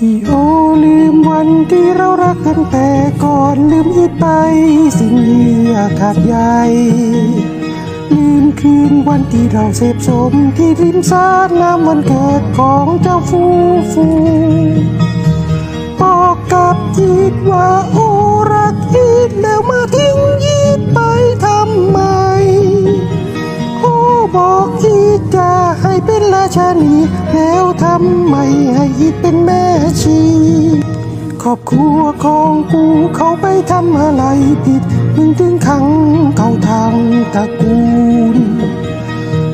พี่โอลืมวันที่เรารักกันแต่ก่อนลืมอีกไปสิ่งเยื่อขาดใยลืมคืนวันที่เราเสพสมที่ริมสาน้ำวันเกิดของเจ้าฟูฟูบอกกับยีดว่าโอรักยีดแล้วมา ชานีแล้วทำไมให้อีกเป็นแม่ชีครอบครัวของกูเขาไปทำอะไรผิดมึงถึงขังเขาทางตระกูล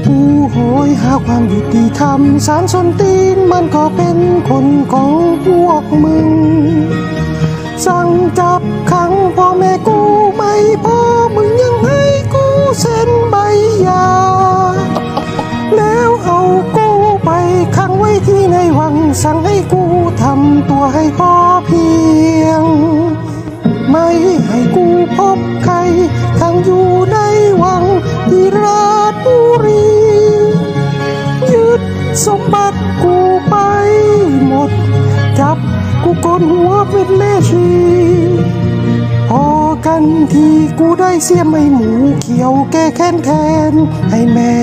กูโหยหาความยุติธรรมสารสนตีนมันก็เป็นคนของพวกมึง สั่งจับ ที่ในวังสั่งให้กูทำตัวให้พอเพียง ไม่ให้กูพบใครขังอยู่ในวังที่ราชบุรี ยึดสมบัติกูไปหมด จับกูกนหัวเป็นแม่ชีพอกันทีกูได้เสียมไอหมูเขียวแก้แค้นแทนให้แม่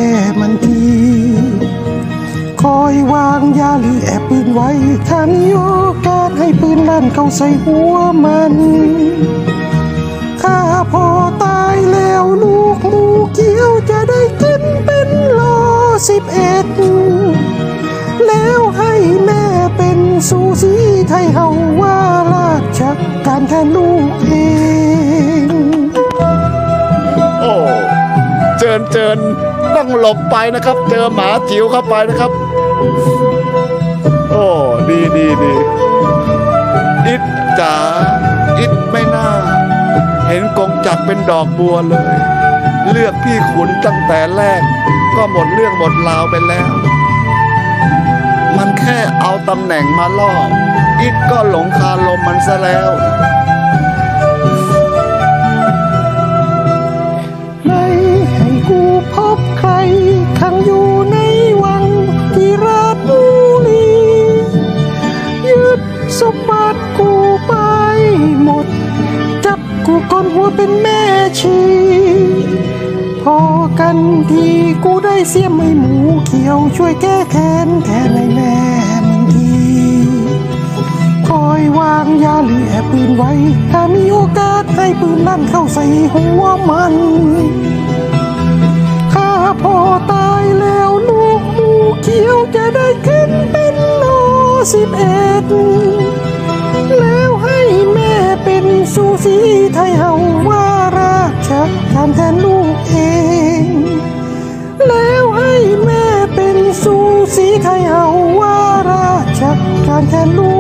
อแอบปืนไว้ถ้ามีโอกาสให้ปืนลั่นเข้าใส่หัวมันข้าพอตายแล้วลูกหมูเขียวจะได้ขึ้นเป็นโลสิบเอ็ดแล้วให้แม่เป็นสูสีไทยเฮาว่าราชการแทนลูกเองโอ้เจินเจินต้องหลบไปนะครับ เจอหมาจิ๋วเข้าไปนะครับ โอ้ดีดีดีอิดจ๋าอิดไม่น่า เห็นกงจักเป็นดอกบัวเลย เลือกพี่ขุนตั้งแต่แรก ก็หมดเรื่องหมดราวไปแล้ว มันแค่เอาตำแหน่งมาล่ออิดก็หลงคาลมมันซะแล้วไม่ให้กูพบใครขังอยู่ ชี พอกันทีกูได้เสียมไอหมูเขียวช่วยแก้แค้นแทนในแม่มึงทีคอยวางยาหรือแอบปืนไว้ ถ้ามีโอกาสให้ปืนลั่นเข้าใส่หัวมันข้าพอตายแล้วลูกหมูเขียวจะได้ขึ้นเป็นโลสิบเอ็ดแล้วให้แม่เป็นซูซีไทยเฮาว่า ชักทำแทนลูกเอง แล้วให้แม่เป็นสูสีไทยเอาว่าราชักทำแทนลูก